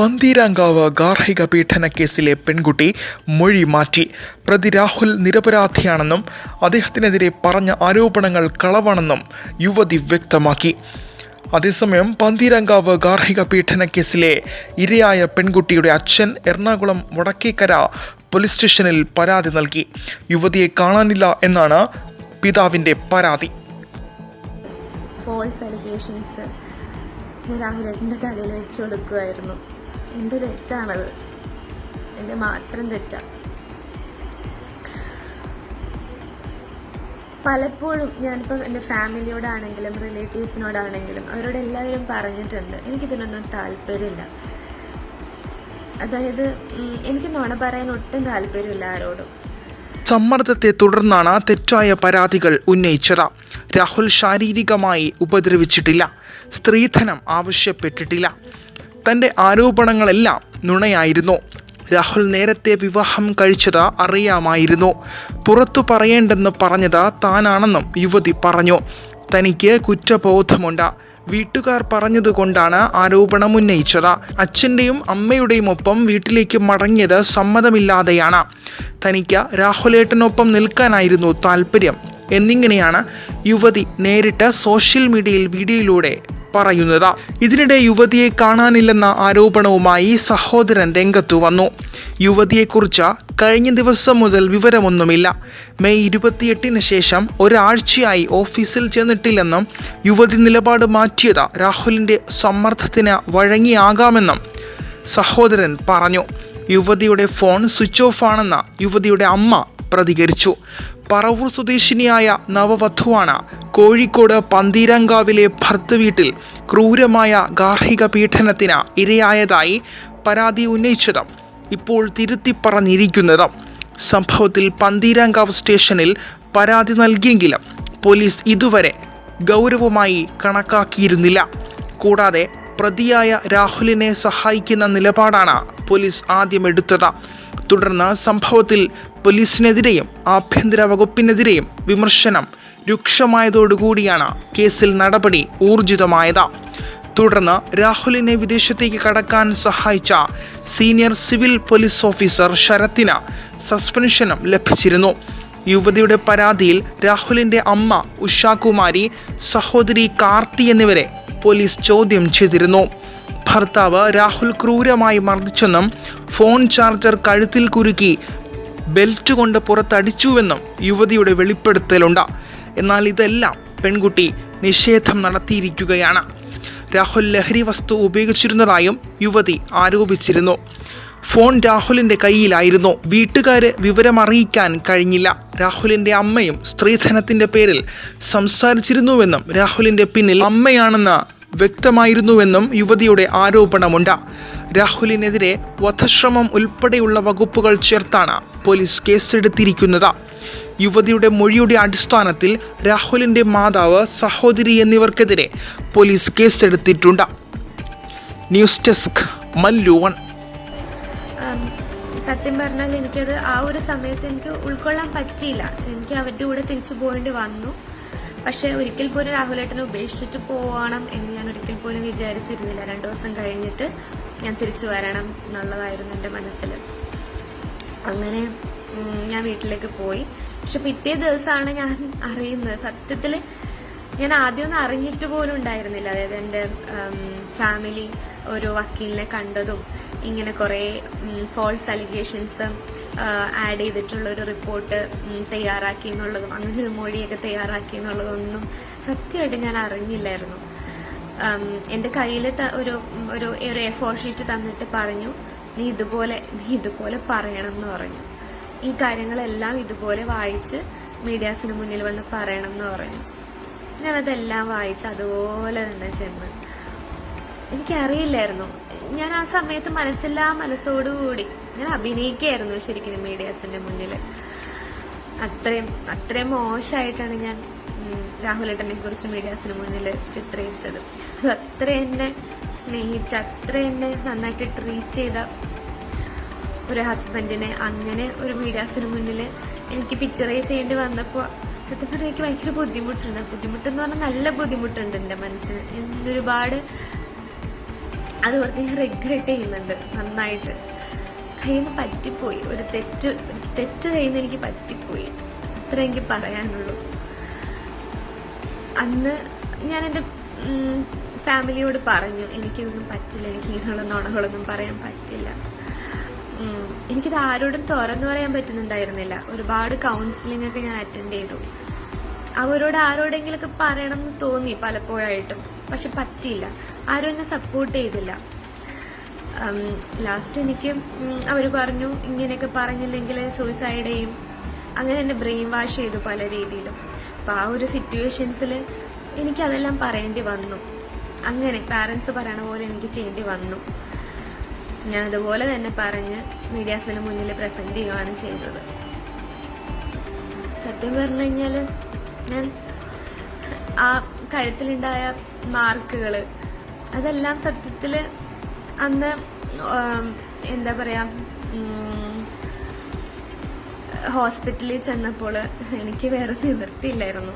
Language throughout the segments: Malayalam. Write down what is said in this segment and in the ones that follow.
പന്തീരാങ്കാവ് ഗാർഹിക പീഡന കേസിലെ പെൺകുട്ടി മൊഴി മാറ്റി. പ്രതി രാഹുൽ നിരപരാധിയാണെന്നും അദ്ദേഹത്തിനെതിരെ പറഞ്ഞ ആരോപണങ്ങൾ കളവാണെന്നും യുവതി വ്യക്തമാക്കി. അതേസമയം പന്തീരാങ്കാവ് ഗാർഹിക പീഡന കേസിലെ ഇരയായ പെൺകുട്ടിയുടെ അച്ഛൻ എറണാകുളം വടക്കേക്കര പോലീസ് സ്റ്റേഷനിൽ പരാതി നൽകി. യുവതിയെ കാണാനില്ല എന്നാണ് പിതാവിന്റെ പരാതി. ഫോൾസ് അലിഗേഷൻസ് രാഹുലേട്ടന്റെ തലയിൽ വെച്ച് കൊടുക്കുമായിരുന്നു എന്റെ തെറ്റാണത്. എന്റെ മാത്രം തെറ്റാ. പലപ്പോഴും ഞാനിപ്പോൾ എന്റെ ഫാമിലിയോടാണെങ്കിലും റിലേറ്റീവ്സിനോടാണെങ്കിലും അവരോട് എല്ലാവരും പറഞ്ഞിട്ടുണ്ട്. എനിക്കിതിനൊന്നും താല്പര്യമില്ല. അതായത് എനിക്ക് നുണ പറയാൻ ഒട്ടും താല്പര്യമില്ല ആരോടും. സമ്മർദ്ദത്തെ തുടർന്നാണ് തെറ്റായ പരാതികൾ ഉന്നയിച്ചത്. രാഹുൽ ശാരീരികമായി ഉപദ്രവിച്ചിട്ടില്ല. സ്ത്രീധനം ആവശ്യപ്പെട്ടിട്ടില്ല. തന്റെ ആരോപണങ്ങളെല്ലാം നുണയായിരുന്നു. രാഹുൽ നേരത്തെ വിവാഹം കഴിച്ചത് അറിയാമായിരുന്നു. പുറത്തു പറയേണ്ടെന്ന് പറഞ്ഞത് താനാണെന്നും യുവതി പറഞ്ഞു. തനിക്ക് കുറ്റബോധമുണ്ട്. വീട്ടുകാർ പറഞ്ഞതുകൊണ്ടാണ് ആരോപണം ഉന്നയിച്ചത്. അച്ഛന്റെയും അമ്മയുടെയും ഒപ്പം വീട്ടിലേക്ക് മടങ്ങിയത് സമ്മതമില്ലാതെയാണ്. തനിക്ക് രാഹുലേട്ടനൊപ്പം നിൽക്കാനായിരുന്നു താല്പര്യം എന്നിങ്ങനെയാണ് യുവതി നേരിട്ട് സോഷ്യൽ മീഡിയയിൽ വീഡിയോയിലൂടെ പറയുന്നത്. ഇതിനിടെ യുവതിയെ കാണാനില്ലെന്ന ആരോപണവുമായി സഹോദരൻ രംഗത്തു വന്നു. യുവതിയെക്കുറിച്ച് കഴിഞ്ഞ ദിവസം മുതൽ വിവരമൊന്നുമില്ല. മെയ് ഇരുപത്തിയെട്ടിന് ശേഷം ഒരാഴ്ചയായി ഓഫീസിൽ ചെന്നിട്ടില്ലെന്നും യുവതി നിലപാട് മാറ്റിയത് രാഹുലിന്റെ സമ്മർദ്ദത്തിന് വഴങ്ങിയാകാമെന്നും സഹോദരൻ പറഞ്ഞു. യുവതിയുടെ ഫോൺ സ്വിച്ച് ഓഫ് ആണെന്ന് യുവതിയുടെ അമ്മ പ്രതികരിച്ചു. പറവൂർ സ്വദേശിനിയായ നവവധുവാണ് കോഴിക്കോട് പന്തീരങ്കാവിലെ ഭർത്ത് വീട്ടിൽ ക്രൂരമായ ഗാർഹിക പീഡനത്തിന് ഇരയായതായി പരാതി ഉന്നയിച്ചത് ഇപ്പോൾ തിരുത്തി പറഞ്ഞിരിക്കുന്നത് സംഭവത്തിൽ പന്തീരാങ്കാവ് സ്റ്റേഷനിൽ പരാതി നൽകിയെങ്കിലും പോലീസ് ഇതുവരെ ഗൗരവമായി കണക്കാക്കിയിരുന്നില്ല. കൂടാതെ പ്രതിയായ രാഹുലിനെ സഹായിക്കുന്ന നിലപാടാണ് പോലീസ് ആദ്യം എടുത്തത് തുടർന്ന് സംഭവത്തിൽ പോലീസിനെതിരെയും ആഭ്യന്തര വകുപ്പിനെതിരെയും വിമർശനം രൂക്ഷമായതോടുകൂടിയാണ് കേസിൽ നടപടി ഊർജിതമായത്. തുടർന്ന് രാഹുലിനെ വിദേശത്തേക്ക് കടക്കാൻ സഹായിച്ച സീനിയർ സിവിൽ പോലീസ് ഓഫീസർ ശരത്തിന് സസ്പെൻഷനും ലഭിച്ചിരുന്നു. യുവതിയുടെ പരാതിയിൽ രാഹുലിന്റെ അമ്മ ഉഷാകുമാരി സഹോദരി കാർത്തി എന്നിവരെ പോലീസ് ചോദ്യം ചെയ്തിരുന്നു. ഭർത്താവ് രാഹുൽ ക്രൂരമായി മർദ്ദിച്ചെന്നും ഫോൺ ചാർജർ കഴുത്തിൽ കുരുക്കി ബെൽറ്റ് കൊണ്ട് പുറത്തടിച്ചുവെന്നും യുവതിയുടെ വെളിപ്പെടുത്തലുണ്ട്. എന്നാൽ ഇതെല്ലാം പെൺകുട്ടി നിഷേധം നടത്തിയിരിക്കുകയാണ്. രാഹുൽ ലഹരി വസ്തു ഉപയോഗിച്ചിരുന്നതായും യുവതി ആരോപിച്ചിരുന്നു. ഫോൺ രാഹുലിന്റെ കയ്യിലായിരുന്നു. വീട്ടുകാരെ വിവരമറിയിക്കാൻ കഴിഞ്ഞില്ല. രാഹുലിന്റെ അമ്മയും സ്ത്രീധനത്തിന്റെ പേരിൽ സംസാരിച്ചിരുന്നുവെന്നും രാഹുലിന്റെ പിന്നിൽ അമ്മയാണെന്ന് വ്യക്തമായിരുന്നുവെന്നും യുവതിയുടെ ആരോപണമുണ്ട്. രാഹുലിനെതിരെ വധശ്രമം ഉൾപ്പെടെയുള്ള വകുപ്പുകൾ ചേർത്താണ് പോലീസ് കേസെടുത്തിരിക്കുന്നത്. യുവതിയുടെ മൊഴിയുടെ അടിസ്ഥാനത്തിൽ രാഹുലിന്റെ മാതാവ് സഹോദരി എന്നിവർക്കെതിരെ പോലീസ് കേസെടുത്തിട്ടുണ്ട്. News desk Mallu one. സത്യം പറഞ്ഞാൽ എനിക്കത് ആ ഒരു സമയത്ത് എനിക്ക് ഉൾക്കൊള്ളാൻ പറ്റിയില്ല. എനിക്ക് അവരുടെ കൂടെ തിരിച്ചു പോകേണ്ടി വന്നു. പക്ഷെ ഒരിക്കൽ പോലും രാഹുലേട്ടനെ ഉപേക്ഷിച്ചിട്ട് പോകണം എന്ന് ഞാൻ ഒരിക്കൽ പോലും വിചാരിച്ചിരുന്നില്ല. രണ്ടു ദിവസം കഴിഞ്ഞിട്ട് ഞാൻ തിരിച്ചു വരണം എന്നുള്ളതായിരുന്നു എന്റെ മനസ്സിൽ. അങ്ങനെ ഞാൻ വീട്ടിലേക്ക് പോയി. പക്ഷെ പിറ്റേ ദിവസമാണ് ഞാൻ അറിയുന്നത്. സത്യത്തിൽ ഞാൻ ആദ്യമൊന്നും അറിഞ്ഞിട്ട് പോലും ഉണ്ടായിരുന്നില്ല. അതായത് എന്റെ ഫാമിലി ഒരു വക്കീലിനെ കണ്ടതും ഇങ്ങനെ കുറേ ഫോൾസ് അലിഗേഷൻസ് ആഡ് ചെയ്തിട്ടുള്ള ഒരു റിപ്പോർട്ട് തയ്യാറാക്കി എന്നുള്ളതും അങ്ങനെ ഒരു മൊഴിയൊക്കെ തയ്യാറാക്കി എന്നുള്ളതൊന്നും സത്യമായിട്ട് ഞാൻ അറിഞ്ഞില്ലായിരുന്നു. എന്റെ കയ്യിൽ ഒരു ഒരു ഒരു എ ഫോർ ഷീറ്റ് തന്നിട്ട് പറഞ്ഞു നീ ഇതുപോലെ നീ ഇതുപോലെ പറയണം എന്ന് പറഞ്ഞു. ഈ കാര്യങ്ങളെല്ലാം ഇതുപോലെ വായിച്ച് മീഡിയാസിന് മുന്നിൽ വന്ന് പറയണം എന്ന് പറഞ്ഞു ഞാനതെല്ലാം വായിച്ച് അതുപോലെ തന്നെ ചെന്ന്. എനിക്കറിയില്ലായിരുന്നു. ഞാൻ ആ സമയത്ത് മനസ്സില്ലാ മനസ്സോടുകൂടി ഞാൻ അഭിനയിക്കായിരുന്നു ശരിക്കും മീഡിയാസിന്റെ മുന്നിൽ അത്രയും അത്രയും മോശമായിട്ടാണ് ഞാൻ രാഹുലേട്ടനെ കുറിച്ച് മീഡിയാസിന് മുന്നിൽ ചിത്രീകരിച്ചത്. അത് അത്ര എന്നെ സ്നേഹിച്ച് അത്ര എന്നെ നന്നായിട്ട് ട്രീറ്റ് ചെയ്ത ഒരു ഹസ്ബൻഡിനെ അങ്ങനെ ഒരു മീഡിയാസിന് മുന്നിൽ എനിക്ക് പിക്ചറൈസ് ചെയ്യേണ്ടി വന്നപ്പോൾ സത്യം പറഞ്ഞാൽ എനിക്ക് ഭയങ്കര ബുദ്ധിമുട്ടുണ്ട്. ബുദ്ധിമുട്ടെന്ന് പറഞ്ഞാൽ നല്ല ബുദ്ധിമുട്ടുണ്ട് എന്റെ മനസ്സിന്. എന്നൊരുപാട് അത് ഞാൻ റിഗ്രറ്റ് ചെയ്യുന്നുണ്ട് നന്നായിട്ട്. കയ്യിൽ നിന്ന് പറ്റിപ്പോയി. ഒരു തെറ്റ് തെറ്റ് കയ്യിൽ നിന്ന് എനിക്ക് പറ്റിപ്പോയി. അത്ര എനിക്ക് പറയാനുള്ളൂ. അന്ന് ഞാൻ എന്റെ ഫാമിലിയോട് പറഞ്ഞു എനിക്കിതൊന്നും പറ്റില്ല എനിക്ക് ഇങ്ങനെയുള്ള നുണകളൊന്നും പറയാൻ പറ്റില്ല. എനിക്കിത് ആരോടും തുറന്നു പറയാൻ പറ്റുന്നുണ്ടായിരുന്നില്ല. ഒരുപാട് കൗൺസിലിംഗ് ഒക്കെ ഞാൻ അറ്റൻഡ് ചെയ്തു. അവരോട് ആരോടെങ്കിലൊക്കെ പറയണം എന്ന് തോന്നി പലപ്പോഴായിട്ടും. പക്ഷെ പറ്റിയില്ല. ആരും എന്നെ സപ്പോർട്ട് ചെയ്തില്ല. ലാസ്റ്റ് എനിക്ക് അവർ പറഞ്ഞു ഇങ്ങനെയൊക്കെ പറഞ്ഞില്ലെങ്കിൽ സൂയിസൈഡ് ചെയ്യും അങ്ങനെ എന്നെ ബ്രെയിൻ വാഷ് ചെയ്തു പല രീതിയിലും. അപ്പം ആ ഒരു സിറ്റുവേഷൻസിൽ എനിക്കതെല്ലാം പറയേണ്ടി വന്നു. അങ്ങനെ പാരൻസ് പറയണ പോലെ എനിക്ക് ചെയ്യേണ്ടി വന്നു. ഞാൻ അതുപോലെ തന്നെ പറഞ്ഞ് മീഡിയാസിന് മുന്നിൽ പ്രസന്റ് ചെയ്യുകയാണ് ചെയ്തത്. സത്യം പറഞ്ഞു കഴിഞ്ഞാൽ ഞാൻ ആ കഴുത്തിലുണ്ടായ മാർക്കുകൾ അതെല്ലാം സത്യത്തിൽ അന്ന് എന്താ പറയാ ഹോസ്പിറ്റലിൽ ചെന്നപ്പോൾ എനിക്ക് വേറെ നിവൃത്തിയില്ലായിരുന്നു.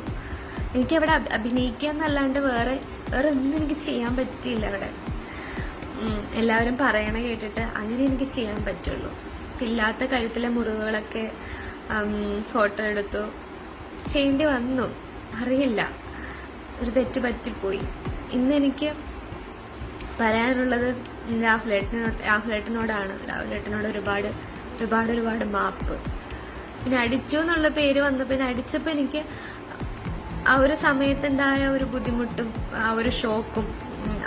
എനിക്ക് അവിടെ അഭി- അഭിനയിക്കുക എന്നല്ലാണ്ട് വേറെ വേറെ ഒന്നും എനിക്ക് ചെയ്യാൻ പറ്റിയില്ല അവിടെ. എല്ലാവരും പറയണ കേട്ടിട്ട് അങ്ങനെ എനിക്ക് ചെയ്യാൻ പറ്റുള്ളൂ. ഇല്ലാത്ത കഴുത്തിലെ മുറിവുകളൊക്കെ ഫോട്ടോ എടുത്തു. ചെയ്യേണ്ടി വന്നു. അറിയില്ല. ഒരു തെറ്റ് പറ്റിപ്പോയി. ഇന്ന് എനിക്ക് പറയാനുള്ളത് രാഹുലേട്ടനോട് രാഹുലേട്ടനോടാണ്. രാഹുലേട്ടനോട് ഒരുപാട് ഒരുപാട് ഒരുപാട് മാപ്പ്. പിന്നെ അടിച്ചു എന്നുള്ള പേര് വന്നപ്പോൾ പിന്നെ അടിച്ചപ്പോൾ എനിക്ക് ആ ഒരു സമയത്തുണ്ടായ ഒരു ബുദ്ധിമുട്ടും ആ ഒരു ഷോക്കും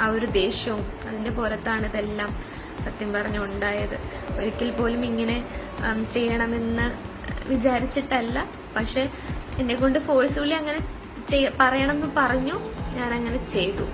ആ ഒരു ദേഷ്യവും അതിന്റെ പുറത്താണ് ഇതെല്ലാം സത്യം പറഞ്ഞു ഉണ്ടായത് ഒരിക്കൽ പോലും ഇങ്ങനെ ചെയ്യണമെന്ന് വിചാരിച്ചിട്ടല്ല. പക്ഷെ എന്നെ കൊണ്ട് ഫോഴ്സ്ഫുള്ളി അങ്ങനെ ചെയ്യ പറയണമെന്ന് പറഞ്ഞു. ഞാൻ അങ്ങനെ ചെയ്തു.